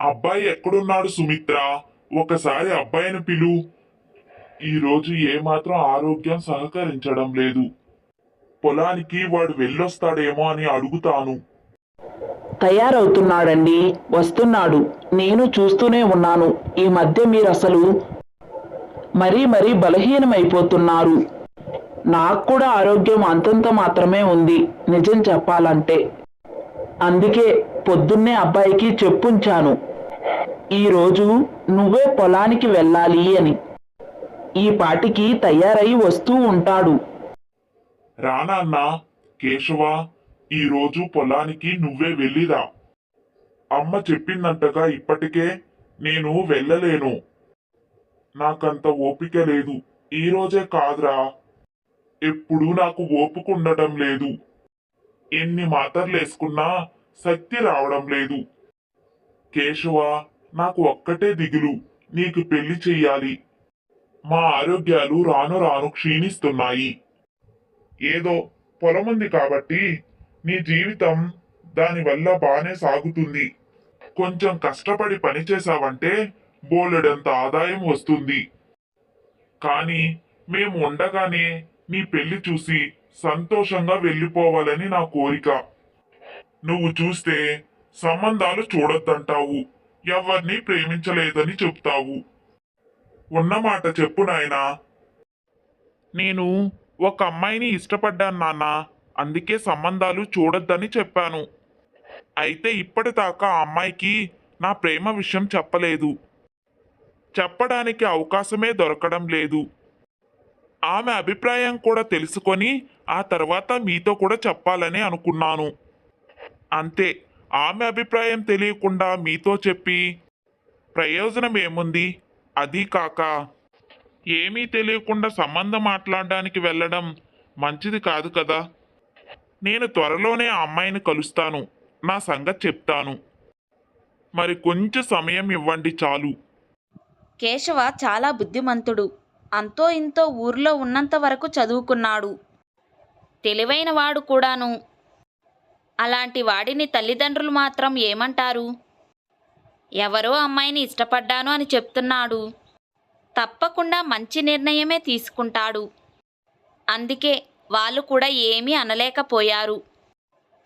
అబ్బాయి ఎక్కడున్నాడు సుమిత్ర? ఒకసారి అబ్బాయిని పిలు. ఈరోజు ఏమాత్రం ఆరోగ్యం సహకరించడం లేదు. పొలానికి వాడు వెళ్ళొస్తాడేమో అని అడుగుతాను. తయారవుతున్నాడండి. వస్తున్నాడు. నేను చూస్తూనే ఉన్నాను. ఈ మధ్య మీరు అసలు మరీ మరీ బలహీనమైపోతున్నారు. నాకు కూడా ఆరోగ్యం అంతంత మాత్రమే ఉంది. నిజం చెప్పాలంటే. అందుకే పొద్దున్నే అబ్బాయికి చెప్పుంచాను. ఈరోజు నువ్వే పొలానికి వెళ్ళాలి అని. ఈ పాటికి తయారై వస్తూ ఉంటాడు. రానాన్నా కేశవ ఈరోజు పొలానికి నువ్వే వెళ్ళిరా. అమ్మ చెప్పిందంటగా ఇప్పటికే నేను వెళ్ళలేను. నాకంత ఓపిక లేదు. ఈరోజే కాదురా. ఎప్పుడూ నాకు ఓపిక ఉండటం లేదు. ఎన్ని మాత్రలు వేసుకున్నా శక్తి రావడం లేదు. కేశవ నాకు ఒక్కటే దిగులు. నీకు పెళ్ళి చెయ్యాలి. మా ఆరోగ్యాలు రాను రాను క్షీణిస్తున్నాయి. ఏదో పొలం ఉంది కాబట్టి నీ జీవితం దానివల్ల బానే సాగుతుంది. కొంచెం కష్టపడి పని చేశావంటే బోలెడంత ఆదాయం వస్తుంది. కానీ మేము ఉండగానే నీ పెళ్ళి చూసి సంతోషంగా వెళ్ళిపోవాలని నా కోరిక. నువ్వు చూస్తే సంబంధాలు చూడొద్దంటావు. ఎవరిని ప్రేమించలేదని చెప్తావు. ఉన్నమాట చెప్పు నాయనా. నేను ఒక అమ్మాయిని ఇష్టపడ్డాను నాన్న. అందుకే సంబంధాలు చూడొద్దని చెప్పాను. అయితే ఇప్పటిదాకా ఆ అమ్మాయికి నా ప్రేమ విషయం చెప్పలేదు. చెప్పడానికి అవకాశమే దొరకడం లేదు. ఆమె అభిప్రాయం కూడా తెలుసుకొని ఆ తర్వాత మీతో కూడా చెప్పాలని అనుకున్నాను. అంతే. ఆమె అభిప్రాయం తెలియకుండా మీతో చెప్పి ప్రయోజనం ఏముంది? అది కాక ఏమీ తెలియకుండా సంబంధం మాట్లాడడానికి వెళ్ళడం మంచిది కాదు కదా. నేను త్వరలోనే ఆ అమ్మాయిని కలుస్తాను. నా సంగతి చెప్తాను. మరి కొంచెం సమయం ఇవ్వండి చాలు. కేశవ చాలా బుద్ధిమంతుడు. అంతో ఇంతో ఊర్లో ఉన్నంత వరకు చదువుకున్నాడు. తెలివైన వాడు కూడాను. అలాంటి వాడిని తల్లిదండ్రులు మాత్రం ఏమంటారు? ఎవరో అమ్మాయిని ఇష్టపడ్డాను అని చెప్తున్నాడు. తప్పకుండా మంచి నిర్ణయమే తీసుకుంటాడు. అందుకే వాళ్ళు కూడా ఏమీ అనలేకపోయారు.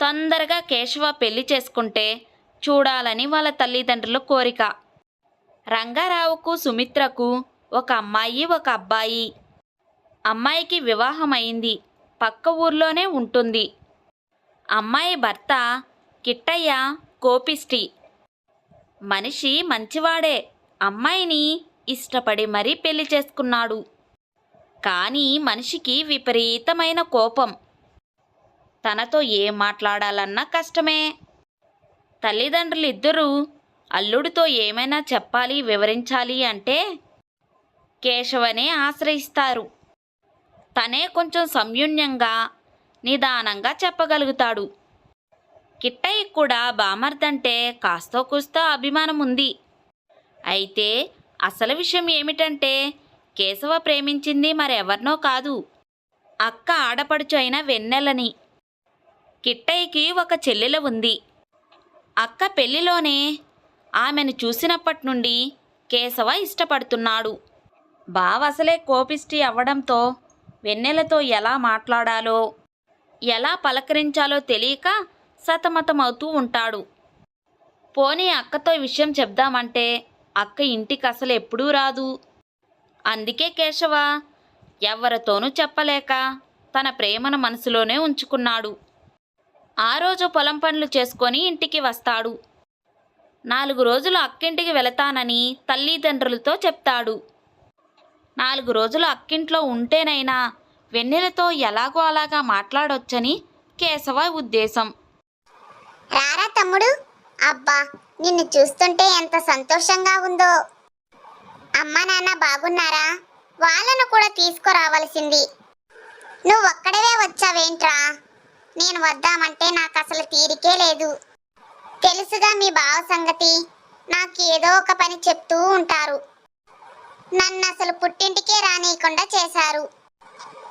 తొందరగా కేశవ పెళ్ళి చేసుకుంటే చూడాలని వాళ్ళ తల్లిదండ్రుల కోరిక. రంగారావుకు సుమిత్రకు ఒక అమ్మాయి ఒక అబ్బాయి. అమ్మాయికి వివాహం అయింది పక్క ఊర్లోనే ఉంటుంది. అమ్మాయి భర్త కిట్టయ్య కోపిష్టి. మనిషి మంచివాడే అమ్మాయిని ఇష్టపడి మరీ పెళ్ళి చేసుకున్నాడు. కానీ మనిషికి విపరీతమైన కోపం. తనతో ఏం మాట్లాడాలన్నా కష్టమే. తల్లిదండ్రులిద్దరూ అల్లుడితో ఏమైనా చెప్పాలి వివరించాలి అంటే కేశవనే ఆశ్రయిస్తారు. తనే కొంచెం సంయుణ్యంగా నిదానంగా చెప్పగలుగుతాడు. కిట్టయ్య కూడా బామర్దంటే కాస్తో కూస్తో అభిమానం ఉంది అయితే అసలు విషయం ఏమిటంటే కేశవ ప్రేమించింది మరెవరినో కాదు. అక్క ఆడపడుచు అయిన వెన్నెలని. కిట్టయ్యకి ఒక చెల్లెల ఉంది. అక్క పెళ్ళిలోనే ఆమెను చూసినప్పటి నుండి కేశవ ఇష్టపడుతున్నాడు. బావ అసలే కోపిష్టి అవ్వడంతో వెన్నెలతో ఎలా మాట్లాడాలో ఎలా పలకరించాలో తెలియక సతమతమవుతూ ఉంటాడు. పోనీ అక్కతో విషయం చెప్దామంటే అక్క ఇంటికి అసలు ఎప్పుడూ రాదు. అందుకే కేశవ ఎవరితోనూ చెప్పలేక తన ప్రేమను మనసులోనే ఉంచుకున్నాడు. ఆ రోజు పొలం పనులు చేసుకొని ఇంటికి వస్తాడు. నాలుగు రోజులు అక్కింటికి వెళతానని తల్లిదండ్రులతో చెప్తాడు. నాలుగు రోజులు అక్కింట్లో ఉంటేనైనా వెన్నెలతో ఎలాగో అలాగా మాట్లాడొచ్చని కేశవ ఉద్దేశం. రారా తమ్ముడు? అబ్బా నిన్ను చూస్తుంటే ఎంత సంతోషంగా ఉందో. అమ్మ నాన్న బాగున్నారా? వాళ్ళను కూడా తీసుకురావాల్సింది. నువ్వు ఒక్కడవే వచ్చావేంట్రా? నేను వద్దామంటే నాకు అసలు తీరికే లేదు. తెలుసుగా మీ బావ సంగతి. నాకు ఏదో ఒక పని చెప్తూ ఉంటారు. నన్ను అసలు పుట్టింటికే రానియకుండా చేశారు.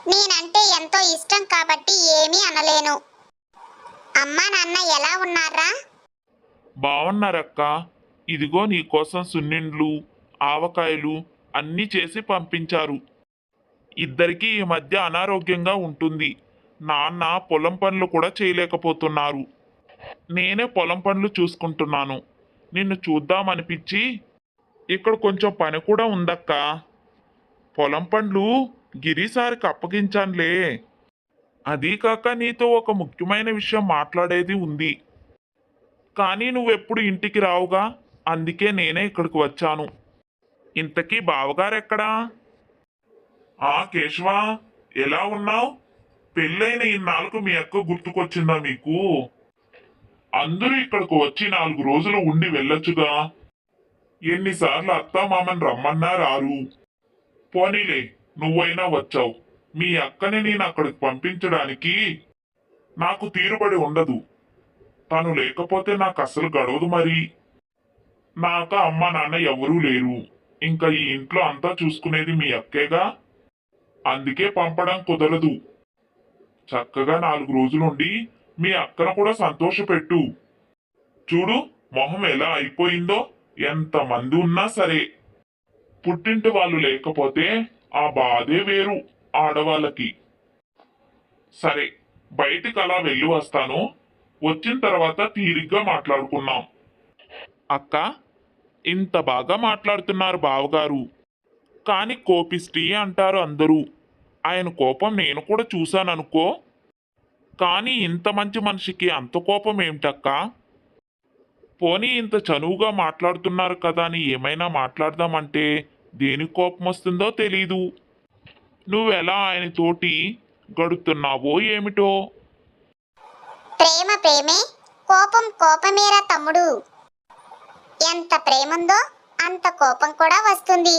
నేనంటే ఎంతో ఇష్టం కాబట్టి ఏమీ అనలేను. అమ్మా నాన్న ఎలా ఉన్నారా? బాగున్నారక్క ఇదిగో నీకోసం సున్నిండ్లు ఆవకాయలు అన్నీ చేసి పంపించారు. ఇద్దరికీ ఈ మధ్య అనారోగ్యంగా ఉంటుంది. నాన్న పొలం పనులు కూడా చేయలేకపోతున్నారు. నేనే పొలం పనులు చూసుకుంటున్నాను. నిన్ను చూద్దామనిపించి ఇక్కడ కొంచెం పని కూడా ఉందక్క. పొలం పనులు గిరిసారికి అప్పగించానులే. అదీ కాక నీతో ఒక ముఖ్యమైన విషయం మాట్లాడేది ఉంది. కానీ నువ్వెప్పుడు ఇంటికి రావుగా? అందుకే నేనే ఇక్కడికి వచ్చాను. ఇంతకీ బావగారెక్కడా? ఆ కేశవా ఎలా ఉన్నావు? పెళ్ళైన ఇన్నాళ్ళకు మీ అక్క గుర్తుకొచ్చిందా మీకు? అందరూ ఇక్కడికి వచ్చి నాలుగు రోజులు ఉండి వెళ్ళొచ్చుగా. ఎన్నిసార్లు అత్తా మామని రమ్మన్నా రారు. పోనీలే నువ్వైనా వచ్చావు. మీ అక్కని నేను అక్కడికి పంపించడానికి నాకు తీరుబడి ఉండదు. తను లేకపోతే నాకు అసలు గడవదు మరి. నాక అమ్మ నాన్న ఎవరూ లేరు. ఇంకా ఈ ఇంట్లో అంతా చూసుకునేది మీ అక్కేగా? అందుకే పంపడం కుదరదు. చక్కగా నాలుగు రోజులుండి మీ అక్కను కూడా సంతోషపెట్టు. చూడు మొహం ఎలా అయిపోయిందో ఎంతమంది ఉన్నా సరే. పుట్టింటి వాళ్ళు లేకపోతే ఆ బాధే వేరు ఆడవాళ్ళకి. సరే బయటికి అలా వెళ్ళి వస్తాను. వచ్చిన తర్వాత తీరిగ్గా మాట్లాడుకున్నాం. అక్క ఇంత బాగా మాట్లాడుతున్నారు బావగారు. కానీ కోపిస్టి అంటారు అందరూ. ఆయన కోపం నేను కూడా చూశాననుకో. కానీ ఇంత మంచి మనిషికి అంత కోపం ఏమిటక్క? పోనీ ఇంత చనువుగా మాట్లాడుతున్నారు కదా అని ఏమైనా మాట్లాడదామంటే దేనికి కోపం వస్తుందో తెలీదు. నువ్వెలా ఆయన తోటి గడుపుతున్నావో ఏమిటో? ప్రేమ ప్రేమే కోపం కోపమేరా తమ్ముడు. ఎంత ప్రేముందో అంత కోపం కూడా వస్తుంది.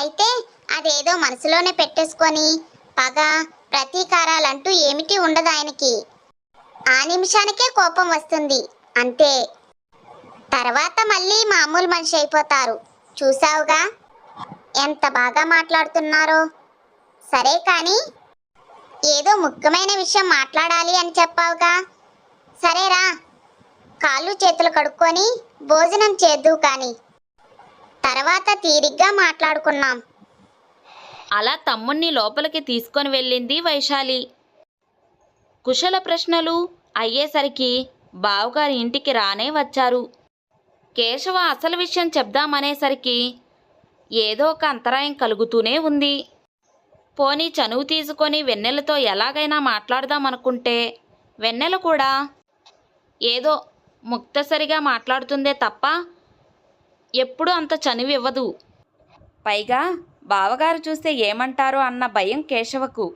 అయితే అదేదో మనసులోనే పెట్టేసుకొని పగ ప్రతీకారాలంటూ ఏమిటి ఉండదు ఆయనకి. ఆ నిమిషానికే కోపం వస్తుంది అంతే. తర్వాత మళ్ళీ మామూలు మనిషి అయిపోతారు. చూసావుగా ఎంత బాగా మాట్లాడుతున్నారో? సరే కానీ ఏదో ముఖ్యమైన విషయం మాట్లాడాలి అని చెప్పావుగా? సరేరా కాళ్ళు చేతులు కడుక్కొని భోజనం చేద్దువు కానీ. తర్వాత తీరిగ్గా మాట్లాడుకున్నాం. అలా తమ్ముణ్ణి లోపలికి తీసుకొని వెళ్ళింది వైశాలి. కుశల ప్రశ్నలు అయ్యేసరికి బావగారి ఇంటికి రానే వచ్చారు. కేశవ అసలు విషయం చెప్దామనేసరికి ఏదో ఒక అంతరాయం కలుగుతూనే ఉంది. పోనీ చనువు తీసుకొని వెన్నెలతో ఎలాగైనా మాట్లాడదామనుకుంటే వెన్నెల కూడా ఏదో ముక్తసరిగా మాట్లాడుతుందే తప్ప ఎప్పుడూ అంత చనువు ఇవ్వదు పైగా బావగారు చూస్తే ఏమంటారో అన్న భయం కేశవకు.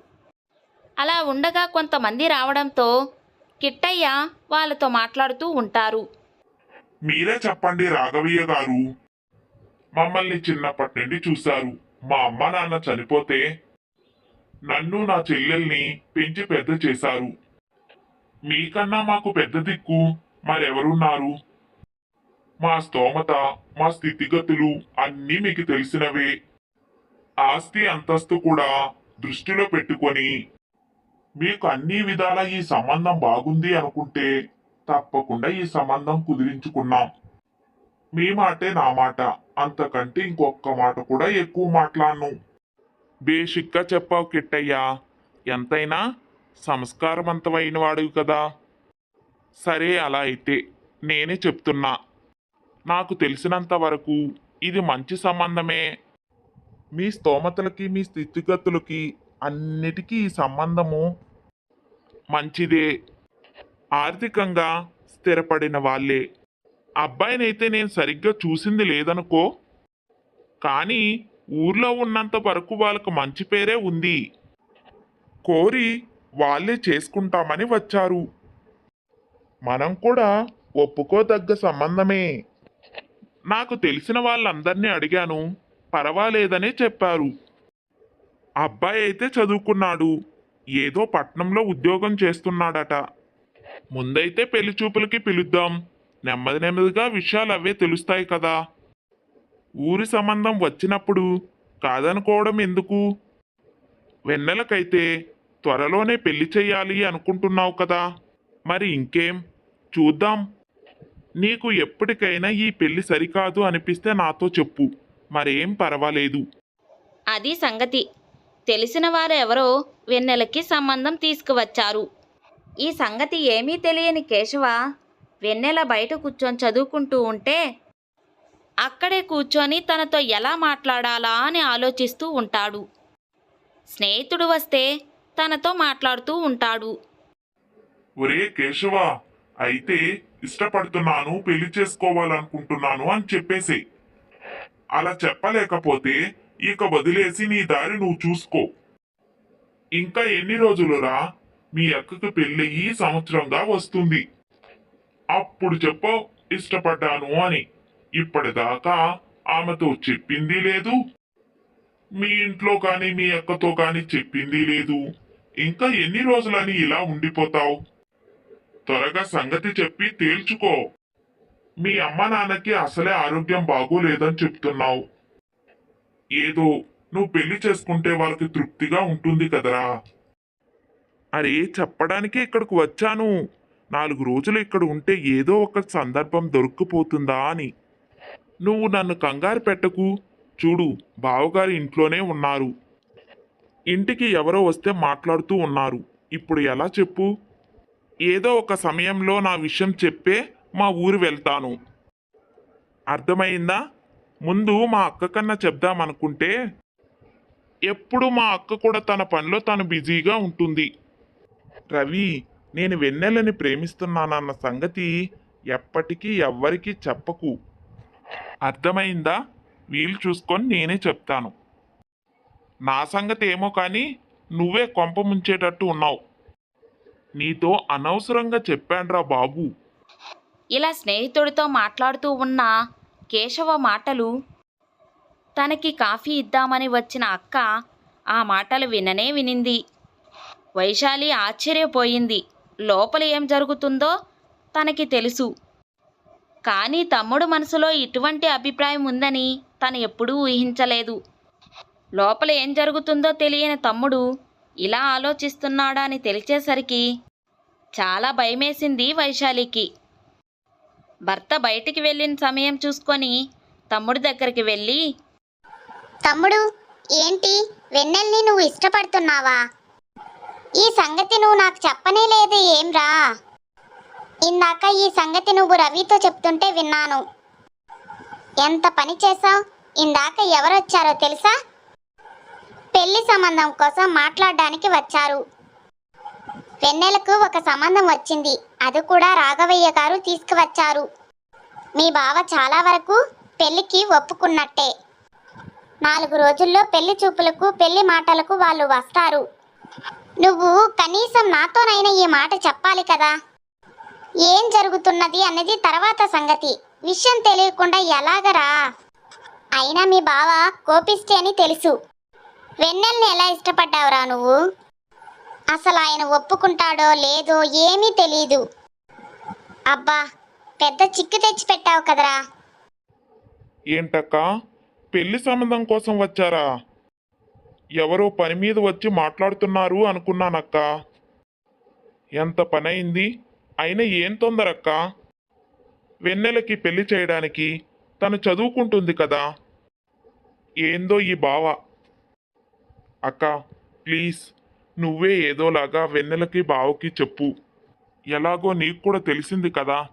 అలా ఉండగా కొంతమంది రావడంతో కిట్టయ్య వాళ్ళతో మాట్లాడుతూ ఉంటారు. మీరే చెప్పండి రాఘవయ్య గారు. మమ్మల్ని చిన్నప్పటి నుండి చూశారు. మా అమ్మ నాన్న చనిపోతే నన్ను నా చెల్లెల్ని పెంచి పెద్ద చేశారు. మీకన్నా మాకు పెద్ద దిక్కు మరెవరున్నారు? మా స్తోమత మా స్థితిగతులు అన్నీ మీకు తెలిసినవే. ఆస్తి అంతస్తు కూడా దృష్టిలో పెట్టుకొని మీకు అన్ని విధాల ఈ సంబంధం బాగుంది అనుకుంటే తప్పకుండా ఈ సంబంధం కుదిరించుకున్నాం. మీ మాటే నా మాట. అంతకంటే ఇంకొక్క మాట కూడా ఎక్కువ మాట్లాడను. బేసిక్గా చెప్పావు కిట్టయ్యా. ఎంతైనా సంస్కారవంతమైన వాడివి కదా. సరే అలా అయితే నేనే చెప్తున్నా. నాకు తెలిసినంత వరకు ఇది మంచి సంబంధమే. మీ స్తోమతలకి మీ స్థితిగతులకి అన్నిటికీ ఈ సంబంధము మంచిదే. ఆర్థికంగా స్థిరపడిన వాళ్ళే. అబ్బాయినైతే నేను సరిగ్గా చూసింది లేదనుకో. కానీ ఊర్లో ఉన్నంత వరకు వాళ్ళకు మంచి పేరే ఉంది. కోరి వాళ్ళే చేసుకుంటామని వచ్చారు. మనం కూడా ఒప్పుకోదగ్గ సంబంధమే. నాకు తెలిసిన వాళ్ళందరినీ అడిగాను. పర్వాలేదనే చెప్పారు. అబ్బాయి అయితే చదువుకున్నాడు. ఏదో పట్నంలో ఉద్యోగం చేస్తున్నాడట. ముందైతే పెళ్ళి చూపులకి పిలుద్దాం. నెమ్మది నెమ్మదిగా విషయాలు అవే తెలుస్తాయి కదా. ఊరి సంబంధం వచ్చినప్పుడు కాదనుకోవడం ఎందుకు? వెన్నెలకైతే త్వరలోనే పెళ్ళి చెయ్యాలి అనుకుంటున్నావు కదా. మరి ఇంకేం? చూద్దాం. నీకు ఎప్పటికైనా ఈ పెళ్ళి సరికాదు అనిపిస్తే నాతో చెప్పు. మరేం పర్వాలేదు. అది సంగతి. తెలిసిన వారెవరో వెన్నెలకి సంబంధం తీసుకువచ్చారు. ఈ సంగతి ఏమీ తెలియని కేశవ వెన్నెల బయట కూర్చొని చదువుకుంటూ ఉంటే అక్కడే కూర్చొని తనతో ఎలా మాట్లాడాలా అని ఆలోచిస్తూ ఉంటాడు. స్నేహితుడు వస్తే తనతో మాట్లాడుతూ ఉంటాడు. ఒరే కేశవ అయితే ఇష్టపడుతున్నాను పెళ్ళి చేసుకోవాలనుకుంటున్నాను అని చెప్పేసి. అలా చెప్పలేకపోతే ఇక వదిలేసి నీ దారి నువ్వు చూసుకో. ఇంకా ఎన్ని రోజులురా? మీ అక్కకు పెళ్ళి ఈ సంవత్సరంగా వస్తుంది. అప్పుడు చెప్పు ఇష్టపడ్డాను అని. ఇప్పటిదాకా ఆమెతో చెప్పింది లేదు. మీ ఇంట్లో కానీ మీ అక్కతో కానీ చెప్పింది లేదు. ఇంకా ఎన్ని రోజులని ఇలా ఉండిపోతావు? త్వరగా సంగతి చెప్పి తేల్చుకో. మీ అమ్మ నాన్నకి అసలే ఆరోగ్యం బాగోలేదని చెప్తున్నావు. ఏదో నువ్వు పెళ్ళి చేసుకుంటే వాళ్ళకి తృప్తిగా ఉంటుంది కదరా. అరే చెప్పడానికి ఇక్కడికి వచ్చాను. నాలుగు రోజులు ఇక్కడ ఉంటే ఏదో ఒక సందర్భం దొరికిపోతుందా అని. నువ్వు నన్ను కంగారు పెట్టకు. చూడు బావగారు ఇంట్లోనే ఉన్నారు. ఇంటికి ఎవరో వస్తే మాట్లాడుతూ ఉన్నారు. ఇప్పుడు ఎలా చెప్పు? ఏదో ఒక సమయంలో నా విషయం చెప్పే మా ఊరు వెళ్తాను. అర్థమైందా? ముందు మా అక్క కన్నా చెప్దామనుకుంటే ఎప్పుడు మా అక్క కూడా తన పనిలో తను బిజీగా ఉంటుంది. రవి నేను వెన్నెలని ప్రేమిస్తున్నానన్న సంగతి ఎప్పటికీ ఎవ్వరికీ చెప్పకు. అర్థమైందా? వీలు చూసుకొని నేనే చెప్తాను. నా సంగతి ఏమో కానీ నువ్వే కొంప ముంచేటట్టు ఉన్నావు. నీతో అనవసరంగా చెప్పాన్రా బాబు. ఇలా స్నేహితుడితో మాట్లాడుతూ ఉన్న కేశవ మాటలు తనకి కాఫీ ఇద్దామని వచ్చిన అక్క ఆ మాటలు విననే వినింది. వైశాలి ఆశ్చర్యపోయింది. లోపల ఏం జరుగుతుందో తనకి తెలుసు. కానీ తమ్ముడు మనసులో ఇటువంటి అభిప్రాయం ఉందని తను ఎప్పుడూ ఊహించలేదు. లోపల ఏం జరుగుతుందో తెలియని తమ్ముడు ఇలా ఆలోచిస్తున్నాడా అని తెలిసేసరికి చాలా భయమేసింది వైశాలికి. భర్త బయటికి వెళ్ళిన సమయం చూసుకొని తమ్ముడి దగ్గరికి వెళ్ళి తమ్ముడు ఏంటి వెన్నెల్ని నువ్వు ఇష్టపడుతున్నావా? ఈ సంగతి నువ్వు నాకు చెప్పనే లేదు ఏంరా ఇందాక ఈ సంగతి నువ్వు రవితో చెప్తుంటే విన్నాను. ఎంత పని చేసావు ఇందాక ఎవరొచ్చారో తెలుసా? పెళ్ళి సంబంధం కోసం మాట్లాడడానికి వచ్చారు. వెన్నెలకు ఒక సంబంధం వచ్చింది. అది కూడా రాఘవయ్య గారు తీసుకువచ్చారు. మీ బావ చాలా వరకు పెళ్ళికి ఒప్పుకున్నట్టే. నాలుగు రోజుల్లో పెళ్ళి చూపులకు పెళ్ళి మాటలకు వాళ్ళు వస్తారు. నువ్వు కనీసం నాతోనైనా ఈ మాట చెప్పాలి కదా? ఏం జరుగుతున్నది అన్నది తర్వాత సంగతి. విషయం తెలియకుండా ఎలాగరా? అయినా మీ బావ కోపిస్తే అని తెలుసు. వెన్నెల్ని ఎలా ఇష్టపడ్డావురా నువ్వు? అసలు ఆయన ఒప్పుకుంటాడో లేదో ఏమీ తెలీదు. అబ్బా పెద్ద చిక్కు తెచ్చి పెట్టావు కదరా. ఏంటక్క? పెళ్ళి సంబంధం కోసం వచ్చారా? ఎవరో పని మీద వచ్చి మాట్లాడుతున్నారు అనుకున్నానక్క. ఎంత పనైంది అయినా ఏం తొందరక్క? వెన్నెలకి పెళ్ళి చేయడానికి తను చదువుకుంటుంది కదా. ఏందో ఈ బావ. అక్క ప్లీజ్ నువ్వే ఏదోలాగా వెన్నెలకి బావకి చెప్పు. ఎలాగో నీకు కూడా తెలిసింది కదా.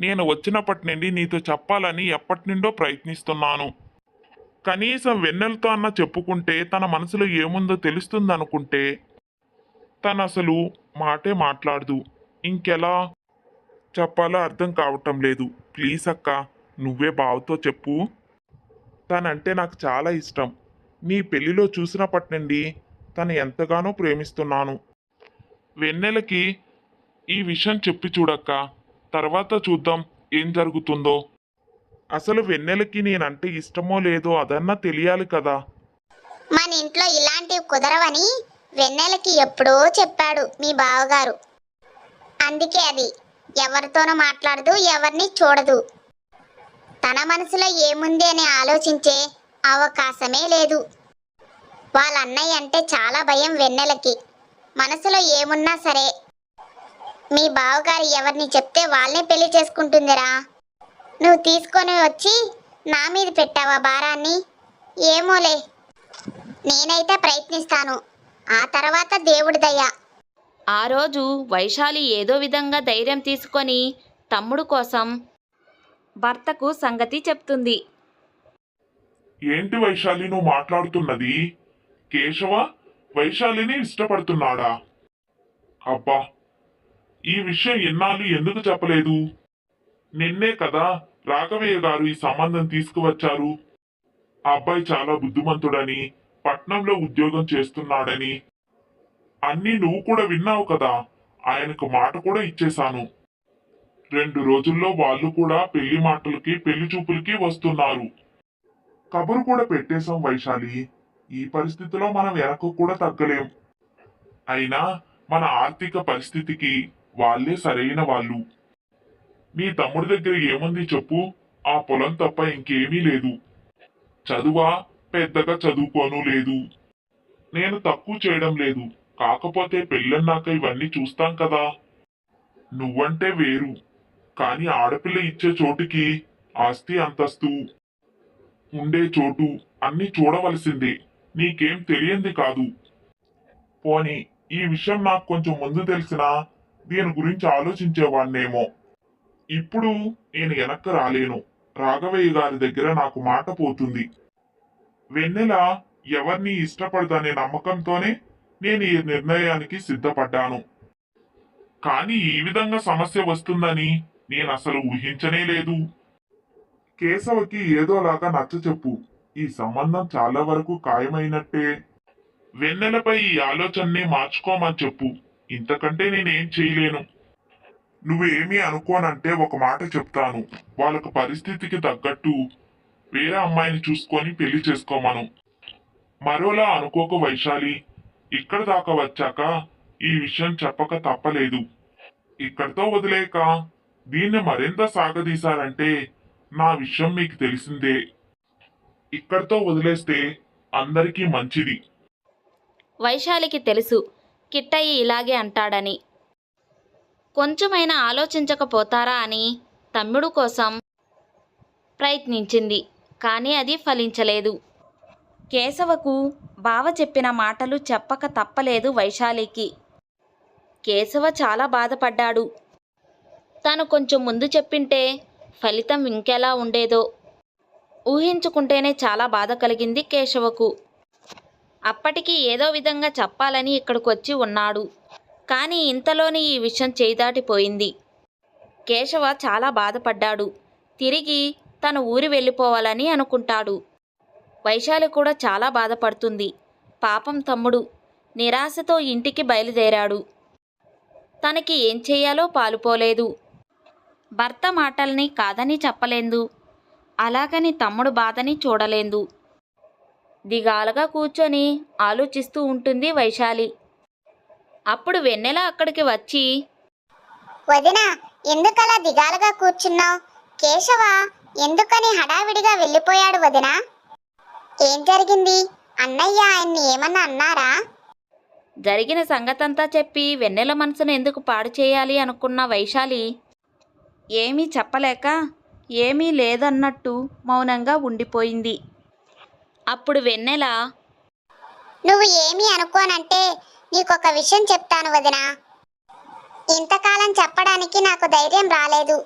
నేను వచ్చినప్పటి నుండి నీతో చెప్పాలని ఎప్పటి నుండో ప్రయత్నిస్తున్నాను. కనీసం వెన్నెలతో అన్న చెప్పుకుంటే తన మనసులో ఏముందో తెలుస్తుందనుకుంటే తను అసలు మాటే మాట్లాడదు. ఇంకెలా చెప్పాలో అర్థం కావటం లేదు. ప్లీజ్ అక్క నువ్వే బావతో చెప్పు. తనంటే నాకు చాలా ఇష్టం. నీ పెళ్ళిలో చూసినప్పటి నుండి తను ఎంతగానో ప్రేమిస్తున్నాను. వెన్నెలకి ఈ విషయం చెప్పి చూడక్క. తర్వాత చూద్దాం ఏం జరుగుతుందో. అసలు వెన్నెలకి నేనంటే ఇష్టమో లేదో అదన్నా తెలియాలి కదా. మన ఇంట్లో ఇలాంటివి కుదరవని వెన్నెలకి ఎప్పుడో చెప్పాడు మీ బావగారు. అందుకే అది ఎవరితోనూ మాట్లాడదు ఎవరిని చూడదు. తన మనసులో ఏముంది అని ఆలోచించే అవకాశమే లేదు. వాళ్ళ అన్నయ్య అంటే చాలా భయం వెన్నెలకి. మనసులో ఏమున్నా సరే మీ బావగారు ఎవరిని చెప్తే వాళ్ళనే పెళ్ళి చేసుకుంటుందిరా. నువ్వు తీసుకొని వచ్చి నా మీద పెట్టావా భారాన్ని? ఏమోలే. నేనైతే ప్రయత్నిస్తాను. ఆ తర్వాత దేవుడి దయ. ఆ రోజు వైశాలి ఏదో విధంగా ధైర్యం తీసుకొని తమ్ముడు కోసం భర్తకు సంగతి చెప్తుంది. ఏంటి వైశాలి నువ్వు మాట్లాడుతున్నది? కేశవ వైశాలిని ఇష్టపడుతున్నాడా? అబ్బా ఈ విషయం ఎన్నాళ్ళు ఎందుకు చెప్పలేదు? నిన్నే కదా రాఘవయ్య గారు ఈ సంబంధం తీసుకువచ్చారు. ఆ అబ్బాయి చాలా బుద్ధిమంతుడని పట్నంలో ఉద్యోగం చేస్తున్నాడని. అన్నీ నువ్వు కూడా విన్నావు కదా ఆయనకు మాట కూడా ఇచ్చేశాను. రెండు రోజుల్లో వాళ్ళు కూడా పెళ్ళి మాటలకి పెళ్ళి చూపులకి వస్తున్నారు. కబురు కూడా పెట్టేశాం వైశాలి. ఈ పరిస్థితిలో మనం వెనక్కు కూడా తగ్గలేం. అయినా మన ఆర్థిక పరిస్థితికి వాళ్ళే సరైన వాళ్ళు. నీ తమ్ముడి దగ్గర ఏముంది చెప్పు? ఆ పొలం తప్ప ఇంకేమీ లేదు. చదువా? పెద్దగా చదువుకోను లేదు. నేను తక్కువ చేయడం లేదు. కాకపోతే పెళ్ళన్నాక ఇవన్నీ చూస్తాం కదా. నువ్వంటే వేరు. కానీ ఆడపిల్ల ఇచ్చే చోటుకి ఆస్తి అంతస్తు. ఉండే చోటు అన్ని చూడవలసిందే. నీకేం తెలియంది కాదు. పోని ఈ విషయం నాకు కొంచెం ముందు తెలిసినా దీని గురించి ఆలోచించేవాణ్ణేమో ఇప్పుడు నేను వెనక్కి రాలేను. రాఘవయ్య గారి దగ్గర నాకు మాట పోతుంది. వెన్నెల ఎవరిని ఇష్టపడదనే నమ్మకంతోనే నేను ఈ నిర్ణయానికి సిద్ధపడ్డాను. కానీ ఈ విధంగా సమస్య వస్తుందని నేను అసలు ఊహించనే లేదు. కేశవకి ఏదోలాగా నచ్చ చెప్పు. ఈ సంబంధం చాలా వరకు ఖాయమైనట్టే. వెన్నెలపై ఈ ఆలోచనని మార్చుకోమని చెప్పు. ఇంతకంటే నేనేం చేయలేను. నువ్వేమీ అనుకోనంటే ఒక మాట చెప్తాను. వాళ్ళకు పరిస్థితికి తగ్గట్టు వేరే అమ్మాయిని చూసుకొని పెళ్ళి చేసుకోమను. మరోలా అనుకోక వైశాలి. ఇక్కడ దాకా వచ్చాక ఈ విషయం చెప్పక తప్పలేదు. ఇక్కడితో వదిలేక దీన్ని మరింత సాగదీశారంటే నా విషయం మీకు తెలిసిందే. ఇక్కడితో వదిలేస్తే అందరికీ మంచిది. వైశాలికి తెలుసు కిట్టయ్య ఇలాగే అంటాడని. కొంచెమైనా ఆలోచించకపోతారా అని తమ్ముడు కోసం ప్రయత్నించింది కానీ అది ఫలించలేదు. కేశవకు బావ చెప్పిన మాటలు చెప్పక తప్పలేదు వైశాలికి. కేశవ చాలా బాధపడ్డాడు. తను కొంచెం ముందు చెప్పింటే ఫలితం ఇంకెలా ఉండేదో. ఊహించుకుంటేనే చాలా బాధ కలిగింది కేశవకు. అప్పటికి ఏదో విధంగా చెప్పాలని ఇక్కడికి వచ్చి ఉన్నాడు. కానీ ఇంతలోనే ఈ విషయం చేయిదాటిపోయింది. కేశవ చాలా బాధపడ్డాడు. తిరిగి తన ఊరి వెళ్ళిపోవాలని అనుకుంటాడు. వైశాలి కూడా చాలా బాధపడుతుంది. పాపం తమ్ముడు నిరాశతో ఇంటికి బయలుదేరాడు. తనకి ఏం చేయాలో పాలుపోలేదు. భర్త మాటల్ని కాదని చెప్పలేదు. అలాగని తమ్ముడు బాధని చూడలేదు. దిగాలుగా కూర్చొని ఆలోచిస్తూ ఉంటుంది వైశాలి. అప్పుడు వెన్నెల అక్కడికి వచ్చి వదిన ఎందుకలా దిగాలుగా కూర్చున్నావు? కేశవ ఎందుకని హడావిడిగా వెళ్ళిపోయాడు వదిన? ఏం జరిగింది? అన్నయ్య ఆయన్ని ఏమన్నా అన్నారా? జరిగిన సంగతంతా చెప్పి వెన్నెల మనసును ఎందుకు పాడు చేయాలి అనుకున్న వైశాలి ఏమీ చెప్పలేక ఏమీ లేదన్నట్టు మౌనంగా ఉండిపోయింది. అప్పుడు వెన్నెల నువ్వు ఏమీ అనుకోనంటే నీకొక విషయం చెప్తాను వదిన. ఇంతకాలం చెప్పడానికి నాకు ధైర్యం రాలేదు.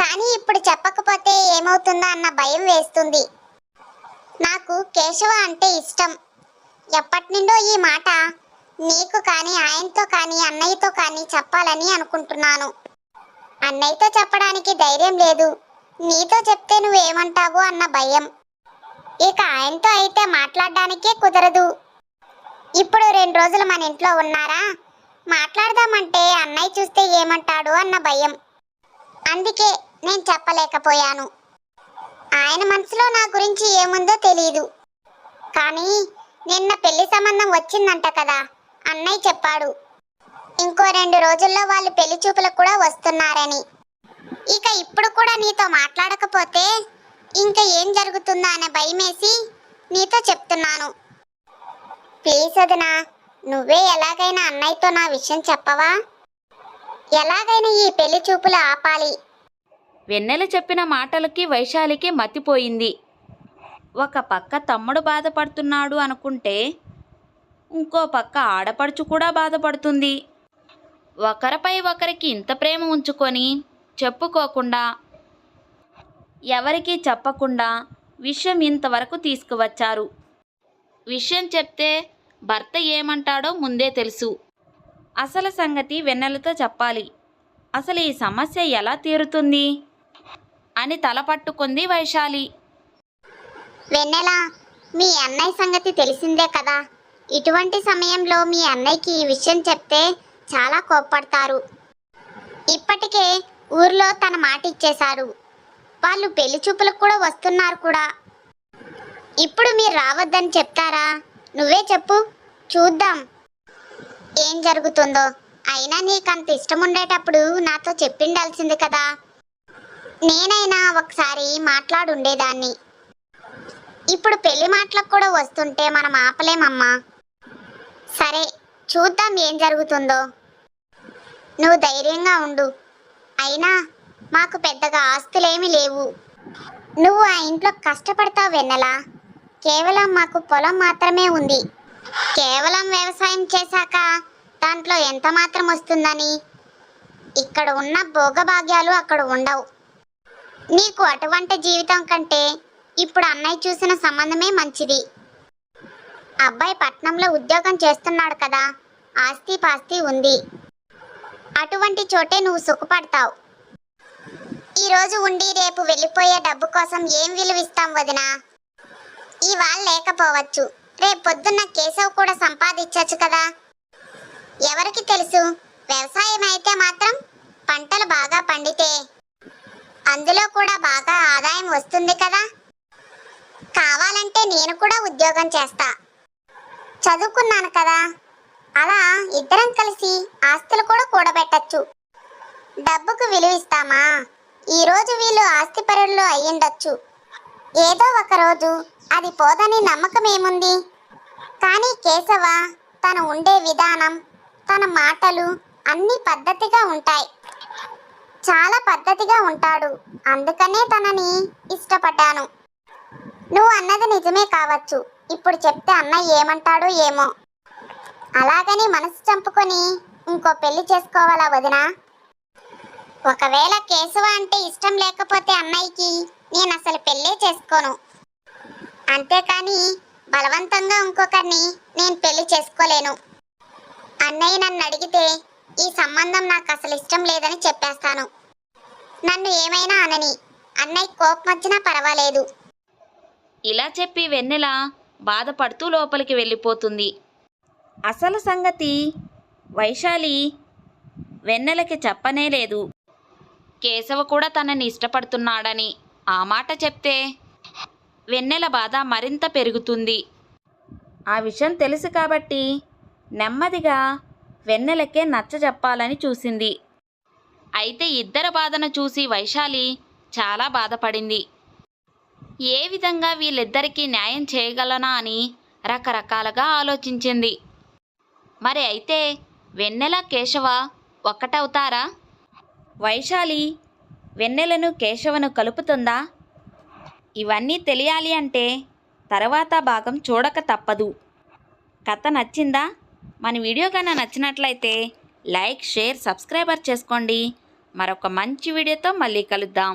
కానీ ఇప్పుడు చెప్పకపోతే ఏమవుతుందో అన్న భయం వేస్తుంది. నాకు కేశవ అంటే ఇష్టం. ఎప్పటి నుండో ఈ మాట నీకు కానీ ఆయనతో కానీ అన్నయ్యతో కానీ చెప్పాలని అనుకుంటున్నాను. అన్నయ్యతో చెప్పడానికి ధైర్యం లేదు. నీతో చెప్తే నువ్వేమంటావు అన్న భయం. ఇక ఆయనతో అయితే మాట్లాడడానికే కుదరదు. ఇప్పుడు రెండు రోజులు మన ఇంట్లో ఉన్నారా? మాట్లాడదామంటే అన్నయ్య చూస్తే ఏమంటాడు అన్న భయం. అందుకే నేను చెప్పలేకపోయాను. ఆయన మనసులో నా గురించి ఏముందో తెలియదు కానీ నిన్న పెళ్ళి సంబంధం వచ్చిందంట కదా అన్నయ్య చెప్పాడు. ఇంకో రెండు రోజుల్లో వాళ్ళు పెళ్ళి చూపులకు కూడా వస్తున్నారని. ఇక ఇప్పుడు కూడా నీతో మాట్లాడకపోతే ఇంకా ఏం జరుగుతుందా అనే భయమేసి నీతో చెప్తున్నాను. ప్లీజ్ అదనా నువ్వే ఎలాగైనా అన్నయ్యతో నా విషయం చెప్పవా? ఎలాగైనా ఈ పెళ్ళి చూపులు ఆపాలి. వెన్నెల చెప్పిన మాటలకి వైశాలికి మతిపోయింది. ఒక పక్క తమ్ముడు బాధపడుతున్నాడు అనుకుంటే ఇంకో పక్క ఆడపడుచు కూడా బాధపడుతుంది. ఒకరిపై ఒకరికి ఇంత ప్రేమ ఉంచుకొని చెప్పుకోకుండా ఎవరికీ చెప్పకుండా విషయం ఇంతవరకు తీసుకువచ్చారు. విషయం చెప్తే భర్త ఏమంటాడో ముందే తెలుసు. అసలు సంగతి వెన్నెలతో చెప్పాలి. అసలు ఈ సమస్య ఎలా తీరుతుంది? అని తల పట్టుకుంది వైశాలి. వెన్నెల మీ అన్నయ్య సంగతి తెలిసిందే కదా. ఇటువంటి సమయంలో మీ అన్నయ్యకి ఈ విషయం చెప్తే చాలా కోప్పడతారు. ఇప్పటికే ఊర్లో తన మాట ఇచ్చేశారు. వాళ్ళు పెళ్ళి చూపులకు కూడా వస్తున్నారు కూడా. ఇప్పుడు మీరు రావద్దని చెప్తారా? నువ్వే చెప్పు. చూద్దాం. ఏం జరుగుతుందో. అయినా నీకు అంత ఇష్టం ఉండేటప్పుడు నాతో చెప్పిండాల్సింది కదా. నేనైనా ఒకసారి మాట్లాడుండేదాన్ని. ఇప్పుడు పెళ్ళి మాటలకు కూడా వస్తుంటే మనం ఆపలేమమ్మా. సరే చూద్దాం ఏం జరుగుతుందో. నువ్వు ధైర్యంగా ఉండు. అయినా మాకు పెద్దగా ఆస్తులేమీ లేవు. నువ్వు ఆ ఇంట్లో కష్టపడతావు వెన్నెలా? కేవలం మాకు పొలం మాత్రమే ఉంది. కేవలం వ్యవసాయం చేశాక దాంట్లో ఎంత మాత్రం వస్తుందని? ఇక్కడ ఉన్న భోగభాగ్యాలు అక్కడ ఉండవు. నీకు అటువంటి జీవితం కంటే ఇప్పుడు అన్నయ్య చూసిన సంబంధమే మంచిది. అబ్బాయి పట్నంలో ఉద్యోగం చేస్తున్నాడు కదా ఆస్తి పాస్తి ఉంది. అటువంటి చోటే నువ్వు సుఖపడతావు. ఈరోజు ఉండి రేపు వెళ్ళిపోయే డబ్బు కోసం ఏం విలువిస్తాం వదినా? ఇవాళ లేకపోవచ్చు. రేపు పొద్దున్న కేశవ్ కూడా సంపాదించవచ్చు కదా. ఎవరికి తెలుసు? వ్యవసాయం అయితే మాత్రం పంటలు బాగా పండితే. అందులో కూడా బాగా ఆదాయం వస్తుంది కదా. కావాలంటే నేను కూడా ఉద్యోగం చేస్తా. చదువుకున్నాను కదా. అలా ఇద్దరం కలిసి ఆస్తులు కూడా కూడబెట్టచ్చు. డబ్బుకు విలువ ఇస్తామా? ఈరోజు వీళ్ళు ఆస్తిపరుల్లో అయ్యుండొచ్చు. ఏదో ఒకరోజు అది పోదని నమ్మకం ఏముంది? కానీ కేశవ తను ఉండే విధానం తన మాటలు అన్ని పద్ధతిగా ఉంటాయి. చాలా పద్ధతిగా ఉంటాడు. అందుకనే తనని ఇష్టపడ్డాను. నువ్వు అన్నది నిజమే కావచ్చు. ఇప్పుడు చెప్తే అన్నయ్య ఏమంటాడో ఏమో. అలాగని మనసు చంపుకొని ఇంకో పెళ్ళి చేసుకోవాలా వదినా? ఒకవేళ కేశవ అంటే ఇష్టం లేకపోతే అన్నయ్యకి నేను అసలు పెళ్ళే చేసుకోను. అంతేకాని బలవంతంగా ఇంకొకరిని నేను పెళ్ళి చేసుకోలేను. అన్నయ్య నన్ను అడిగితే ఈ సంబంధం నాకు అసలు ఇష్టం లేదని చెప్పేస్తాను. నన్ను ఏమైనా అనని అన్నయ్య కోపం వచ్చినా పర్వాలేదు. ఇలా చెప్పి వెన్నెల బాధపడుతూ లోపలికి వెళ్ళిపోతుంది. అసలు సంగతి వైశాలి వెన్నెలకి చెప్పనే లేదు. కేశవ కూడా తనని ఇష్టపడుతున్నాడని ఆ మాట చెప్తే వెన్నెల బాధ మరింత పెరుగుతుంది. ఆ విషయం తెలుసు కాబట్టి నెమ్మదిగా వెన్నెలకే నచ్చ చెప్పాలని చూసింది. అయితే ఇద్దరు బాధను చూసి వైశాలి చాలా బాధపడింది. ఏ విధంగా వీళ్ళిద్దరికీ న్యాయం చేయగలనా అని రకరకాలుగా ఆలోచించింది. మరి అయితే వెన్నెల కేశవ ఒక్కటవుతారా? వైశాలి వెన్నెలను కేశవను కలుపుతుందా? ఇవన్నీ తెలియాలి అంటే తర్వాత భాగం చూడక తప్పదు. కథ నచ్చిందా? మన వీడియో కన్నా నచ్చినట్లయితే లైక్ షేర్ సబ్స్క్రైబర్ చేసుకోండి. మరొక మంచి వీడియోతో మళ్ళీ కలుద్దాం.